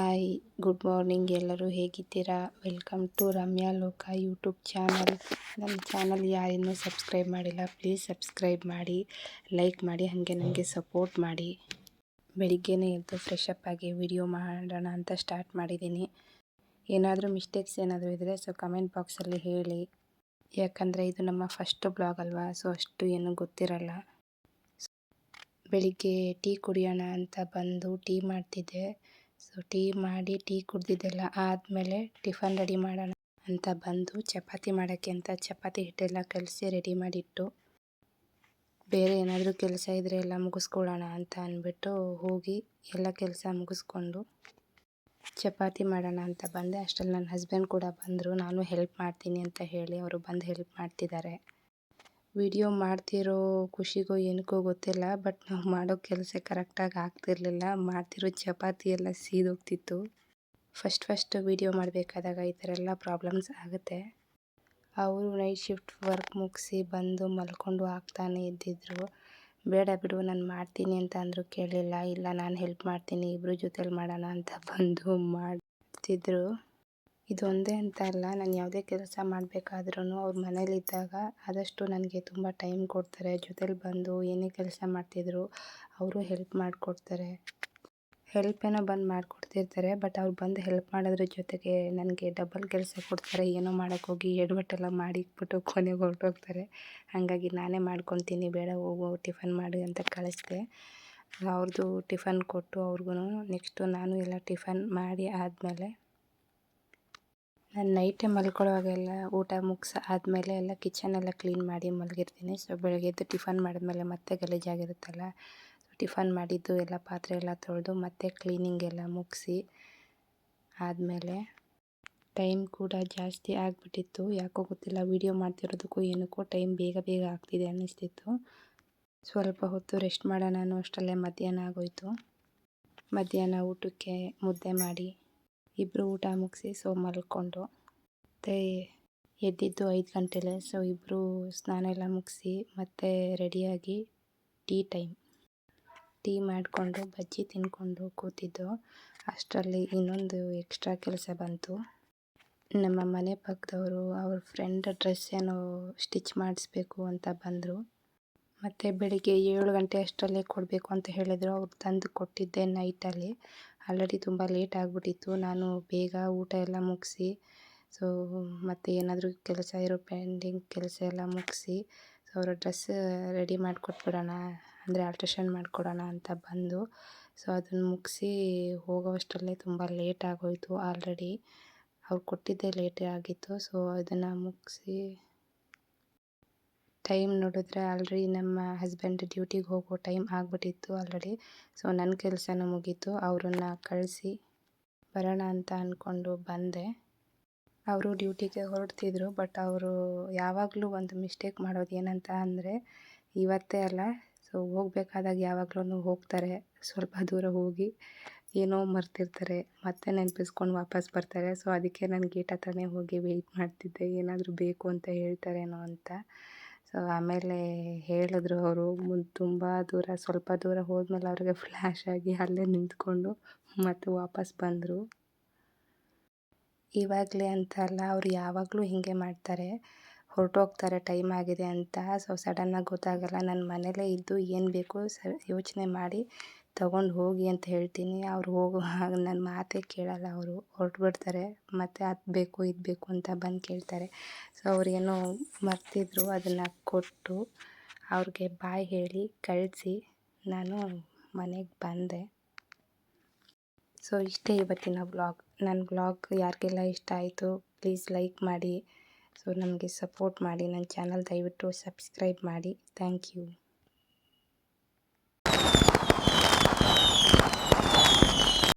Hi, good morning ಎಲ್ಲರೂ ಹೇಗಿದ್ದೀರಾ? Welcome to Ramya Loka YouTube channel. ನಮ್ಮ ಚಾನಲ್ ಯಾರಿನ್ನೂ ಸಬ್ಸ್ಕ್ರೈಬ್ ಮಾಡಿಲ್ಲ, ಪ್ಲೀಸ್ ಸಬ್ಸ್ಕ್ರೈಬ್ ಮಾಡಿ, ಲೈಕ್ ಮಾಡಿ, ಹಾಗೆ ನನಗೆ ಸಪೋರ್ಟ್ ಮಾಡಿ. ಬೆಳಿಗ್ಗೆನೇ ಎದ್ದು ಫ್ರೆಶ್ ಅಪ್ ಆಗಿ ವಿಡಿಯೋ ಮಾಡೋಣ ಅಂತ ಸ್ಟಾರ್ಟ್ ಮಾಡಿದ್ದೀನಿ. ಏನಾದರೂ ಮಿಸ್ಟೇಕ್ಸ್ ಏನಾದರೂ ಇದ್ದರೆ ಸೊ ಕಮೆಂಟ್ ಬಾಕ್ಸಲ್ಲಿ ಹೇಳಿ. ಯಾಕಂದರೆ ಇದು ನಮ್ಮ ಫಸ್ಟ್ ಬ್ಲಾಗ್ ಅಲ್ವಾ ಸೊ ಅಷ್ಟು ಏನೂ ಗೊತ್ತಿರಲ್ಲ. ಬೆಳಿಗ್ಗೆ ಟೀ ಕುಡಿಯೋಣ ಅಂತ ಬಂದು ಟೀ ಮಾಡ್ತಿದ್ದೆ. ಸೊ ಟೀ ಮಾಡಿ ಟೀ ಕುಡ್ದಿದ್ದೆಲ್ಲ ಆದಮೇಲೆ ಟಿಫನ್ ರೆಡಿ ಮಾಡೋಣ ಅಂತ ಬಂದು ಚಪಾತಿ ಮಾಡೋಕ್ಕೆ ಅಂತ ಚಪಾತಿ ಹಿಟ್ಟೆಲ್ಲ ಕಲಸಿ ರೆಡಿ ಮಾಡಿಟ್ಟು ಬೇರೆ ಏನಾದರೂ ಕೆಲಸ ಇದ್ದರೆ ಎಲ್ಲ ಮುಗಿಸ್ಕೊಳ್ಳೋಣ ಅಂತ ಅಂದ್ಬಿಟ್ಟು ಹೋಗಿ ಎಲ್ಲ ಕೆಲಸ ಮುಗಿಸ್ಕೊಂಡು ಚಪಾತಿ ಮಾಡೋಣ ಅಂತ ಬಂದೆ. ಅಷ್ಟರಲ್ಲಿ ನನ್ನ ಹಸ್ಬೆಂಡ್ ಕೂಡ ಬಂದರು. ನಾನು ಹೆಲ್ಪ್ ಮಾಡ್ತೀನಿ ಅಂತ ಹೇಳಿ ಅವರು ಬಂದು ಹೆಲ್ಪ್ ಮಾಡ್ತಿದ್ದಾರೆ. ವಿಡಿಯೋ ಮಾಡ್ತಿರೋ ಖುಷಿಗೋ ಏನಕ್ಕೋ ಗೊತ್ತಿಲ್ಲ, ಬಟ್ ನಾವು ಮಾಡೋ ಕೆಲಸ ಕರೆಕ್ಟಾಗಿ ಆಗ್ತಿರಲಿಲ್ಲ. ಮಾಡ್ತಿರೋ ಚಪಾತಿ ಎಲ್ಲ ಸೀದೋಗ್ತಿತ್ತು. ಫಸ್ಟ್ ಫಸ್ಟ್ ವಿಡಿಯೋ ಮಾಡಬೇಕಾದಾಗ ಈ ಥರ ಎಲ್ಲ ಪ್ರಾಬ್ಲಮ್ಸ್ ಆಗುತ್ತೆ. ಅವರು ನೈಟ್ ಶಿಫ್ಟ್ ವರ್ಕ್ ಮುಗಿಸಿ ಬಂದು ಮಲ್ಕೊಂಡು ಆಗ್ತಾನೆ ಇದ್ದಿದ್ರು. ಬೇಡ ಬಿಡು, ನಾನು ಮಾಡ್ತೀನಿ ಅಂತ ಅಂದರು ಕೇಳಲಿಲ್ಲ ಇಲ್ಲ, ನಾನು ಹೆಲ್ಪ್ ಮಾಡ್ತೀನಿ ಇಬ್ಬರು ಜೊತೇಲಿ ಮಾಡೋಣ ಅಂತ ಬಂದು ಮಾಡ್ತಿದ್ರು. ಇದೊಂದೇ ಅಂತ ಅಲ್ಲ, ನಾನು ಯಾವುದೇ ಕೆಲಸ ಮಾಡಬೇಕಾದ್ರೂ ಅವ್ರು ಮನೇಲಿದ್ದಾಗ ಆದಷ್ಟು ನನಗೆ ತುಂಬ ಟೈಮ್ ಕೊಡ್ತಾರೆ. ಜೊತೇಲಿ ಬಂದು ಏನೇ ಕೆಲಸ ಮಾಡ್ತಿದ್ರು ಅವರು ಹೆಲ್ಪ್ ಮಾಡಿಕೊಡ್ತಾರೆ. ಹೆಲ್ಪ್ ಏನೋ ಬಂದು ಮಾಡಿಕೊಡ್ತಿರ್ತಾರೆ, ಬಟ್ ಅವ್ರು ಬಂದು ಹೆಲ್ಪ್ ಮಾಡೋದ್ರ ಜೊತೆಗೆ ನನಗೆ ಡಬಲ್ ಕೆಲಸ ಕೊಡ್ತಾರೆ. ಏನೋ ಮಾಡೋಕ್ಕೋಗಿ ಎಡವಟ್ಟೆಲ್ಲ ಮಾಡಿಕ್ಬಿಟ್ಟು ಕೊನೆಗೆ ಹೊರಟೋಗ್ತಾರೆ. ಹಾಗಾಗಿ ನಾನೇ ಮಾಡ್ಕೊತೀನಿ, ಬೇಡ ಹೋಗು ಟಿಫನ್ ಮಾಡಿ ಅಂತ ಕಳಿಸ್ದೆ. ಅವ್ರದ್ದು ಟಿಫನ್ ಕೊಟ್ಟು ಅವ್ರಿಗೂ ನೆಕ್ಸ್ಟು ನಾನು ಎಲ್ಲ ಟಿಫನ್ ಮಾಡಿ ಆದಮೇಲೆ ನಾನು ನೈಟೇ ಮಲ್ಕೊಳ್ಳೋವಾಗೆಲ್ಲ ಊಟ ಮುಗಿಸಿ ಆದಮೇಲೆ ಎಲ್ಲ ಕಿಚನೆಲ್ಲ ಕ್ಲೀನ್ ಮಾಡಿ ಮಲಗಿರ್ತೀನಿ. ಸೊ ಬೆಳಗ್ಗೆ ಎದ್ದು ಟಿಫನ್ ಮಾಡಿದ್ಮೇಲೆ ಮತ್ತೆ ಗಲೀಜಾಗಿರುತ್ತಲ್ಲ ಟಿಫನ್ ಮಾಡಿದ್ದು ಎಲ್ಲ ಪಾತ್ರೆ ಎಲ್ಲ ತೊಳೆದು ಮತ್ತೆ ಕ್ಲೀನಿಂಗ್ ಎಲ್ಲ ಮುಗಿಸಿ ಆದಮೇಲೆ ಟೈಮ್ ಕೂಡ ಜಾಸ್ತಿ ಆಗಿಬಿಟ್ಟಿತ್ತು. ಯಾಕೋ ಗೊತ್ತಿಲ್ಲ ವೀಡಿಯೋ ಮಾಡ್ತಿರೋದಕ್ಕೂ ಏನಕ್ಕೂ ಟೈಮ್ ಬೇಗ ಬೇಗ ಆಗ್ತಿದೆ ಅನ್ನಿಸ್ತಿತ್ತು. ಸ್ವಲ್ಪ ಹೊತ್ತು ರೆಸ್ಟ್ ಮಾಡೋಣ ಅನ್ನೋ ಅಷ್ಟರಲ್ಲೇ ಮಧ್ಯಾಹ್ನ ಆಗೋಯಿತು. ಮಧ್ಯಾಹ್ನ ಊಟಕ್ಕೆ ಮುದ್ದೆ ಮಾಡಿ ಇಬ್ಬರು ಊಟ ಮುಗಿಸಿ ಸೊ ಮಲ್ಕೊಂಡು ಮತ್ತು ಎದ್ದಿದ್ದು ಐದು ಗಂಟೆಲೆ. ಸೊ ಇಬ್ಬರು ಸ್ನಾನ ಎಲ್ಲ ಮುಗಿಸಿ ಮತ್ತೆ ರೆಡಿಯಾಗಿ ಟೀ ಟೈಮ್. ಟೀ ಮಾಡಿಕೊಂಡು ಬಜ್ಜಿ ತಿಂದ್ಕೊಂಡು ಕೂತಿದ್ದು. ಅಷ್ಟರಲ್ಲಿ ಇನ್ನೊಂದು ಎಕ್ಸ್ಟ್ರಾ ಕೆಲಸ ಬಂತು. ನಮ್ಮ ಮನೆ ಪಕ್ಕದವರು ಅವ್ರ ಫ್ರೆಂಡ್ ಡ್ರೆಸ್ ಏನೋ ಸ್ಟಿಚ್ ಮಾಡಿಸ್ಬೇಕು ಅಂತ ಬಂದರು. ಮತ್ತು ಬೆಳಿಗ್ಗೆ ಏಳು ಗಂಟೆ ಅಷ್ಟರಲ್ಲೇ ಕೊಡಬೇಕು ಅಂತ ಹೇಳಿದರು. ಅವ್ರು ತಂದು ಕೊಟ್ಟಿದ್ದೆ ನೈಟಲ್ಲಿ. ಆಲ್ರೆಡಿ ತುಂಬ ಲೇಟ್ ಆಗಿಬಿಟ್ಟಿತ್ತು. ನಾನು ಬೇಗ ಊಟ ಎಲ್ಲ ಮುಗಿಸಿ ಸೊ ಮತ್ತು ಏನಾದರೂ ಕೆಲಸ ಇರೋ ಪೆಂಡಿಂಗ್ ಕೆಲಸ ಎಲ್ಲ ಮುಗಿಸಿ ಸೊ ಅವರ ಡ್ರೆಸ್ ರೆಡಿ ಮಾಡಿಕೊಟ್ಬಿಡೋಣ, ಅಂದರೆ ಆಲ್ಟ್ರೇಷನ್ ಮಾಡಿಕೊಡೋಣ ಅಂತ ಬಂದು ಸೊ ಅದನ್ನು ಮುಗಿಸಿ ಹೋಗೋವಷ್ಟರಲ್ಲೇ ತುಂಬ ಲೇಟ್ ಆಗೋಯಿತು ಆಲ್ರೆಡಿ. ಅವ್ರು ಕೊಟ್ಟಿದ್ದೇ ಲೇಟೇ ಆಗಿತ್ತು ಸೊ ಅದನ್ನು ಮುಗಿಸಿ ಟೈಮ್ ನೋಡಿದ್ರೆ ಆಲ್ರೆಡಿ ನಮ್ಮ ಹಸ್ಬೆಂಡ್ ಡ್ಯೂಟಿಗೆ ಹೋಗೋ ಟೈಮ್ ಆಗಿಬಿಟ್ಟಿತ್ತು ಆಲ್ರೆಡಿ ಸೊ ನನ್ನ ಕೆಲಸನೂ ಮುಗೀತು. ಅವರನ್ನು ಕಳಿಸಿ ಬರೋಣ ಅಂತ ಅಂದ್ಕೊಂಡು ಬಂದೆ. ಅವರು ಡ್ಯೂಟಿಗೆ ಹೊರಡ್ತಿದ್ರು ಬಟ್ ಅವರು ಯಾವಾಗಲೂ ಒಂದು ಮಿಸ್ಟೇಕ್ ಮಾಡೋದು ಏನಂತ ಅಂದರೆ, ಇವತ್ತೇ ಅಲ್ಲ. ಸೊ ಹೋಗಬೇಕಾದಾಗ ಯಾವಾಗಲೂ ಹೋಗ್ತಾರೆ. ಸ್ವಲ್ಪ ದೂರ ಹೋಗಿ ಏನೋ ಮರ್ತಿರ್ತಾರೆ. ಮತ್ತೆ ನೆನಪಿಸ್ಕೊಂಡು ವಾಪಸ್ ಬರ್ತಾರೆ. ಸೊ ಅದಕ್ಕೆ ನಾನು ಗೇಟ್ ಹತ್ರನೇ ಹೋಗಿ ವೆಯ್ಟ್ ಮಾಡ್ತಿದ್ದೆ. ಏನಾದರೂ ಬೇಕು ಅಂತ ಹೇಳ್ತಾರೇನೋ ಅಂತ. ಸೊ ಆಮೇಲೆ ಹೇಳಿದ್ರು ಅವರು ಮುಂದೆ ತುಂಬ ದೂರ, ಸ್ವಲ್ಪ ದೂರ ಹೋದ್ಮೇಲೆ ಅವ್ರಿಗೆ ಫ್ಲ್ಯಾಶ್ ಆಗಿ ಅಲ್ಲೇ ನಿಂತ್ಕೊಂಡು ಮತ್ತೆ ವಾಪಸ್ ಬಂದರು. ಇವಾಗಲೇ ಅಂತಲ್ಲ ಅವ್ರು ಯಾವಾಗಲೂ ಹೀಗೆ ಮಾಡ್ತಾರೆ. ಹೊರಟೋಗ್ತಾರೆ, ಟೈಮ್ ಆಗಿದೆ ಅಂತ. ಸೊ ಸಡನ್ನಾಗಿ ಗೊತ್ತಾಗಲ್ಲ. ನನ್ನ ಮನೇಲೇ ಇದ್ದು ಏನು ಬೇಕು ಸ ಯೋಚನೆ ಮಾಡಿ ತೊಗೊಂಡು ಹೋಗಿ ಅಂತ ಹೇಳ್ತೀನಿ. ಅವ್ರು ಹೋಗುವಾಗ ನನ್ನ ಮಾತೇ ಕೇಳಲ್ಲ ಅವರು. ಹೊರಟ್ಬಿಡ್ತಾರೆ. ಮತ್ತು ಅದು ಬೇಕು, ಇದು ಬೇಕು ಅಂತ ಬಂದು ಕೇಳ್ತಾರೆ. ಸೊ ಅವ್ರೇನೋ ಮರ್ತಿದ್ರು ಅದನ್ನು ಕೊಟ್ಟು ಅವ್ರಿಗೆ ಬಾಯ್ ಹೇಳಿ, ಕಳಿಸಿ. ನಾನು ಮನೆಗೆ ಬಂದೆ. ಸೊ ಇಷ್ಟೇ ಇವತ್ತಿನ ವ್ಲಾಗ್. ನನ್ನ ವ್ಲಾಗ್ ಯಾರಿಗೆಲ್ಲ ಇಷ್ಟ ಆಯಿತು ಪ್ಲೀಸ್ ಲೈಕ್ ಮಾಡಿ. ಸೊ ನಮಗೆ ಸಪೋರ್ಟ್ ಮಾಡಿ. ನನ್ನ ಚಾನಲ್ ದಯವಿಟ್ಟು ಸಬ್ಸ್ಕ್ರೈಬ್ ಮಾಡಿ. Thank you.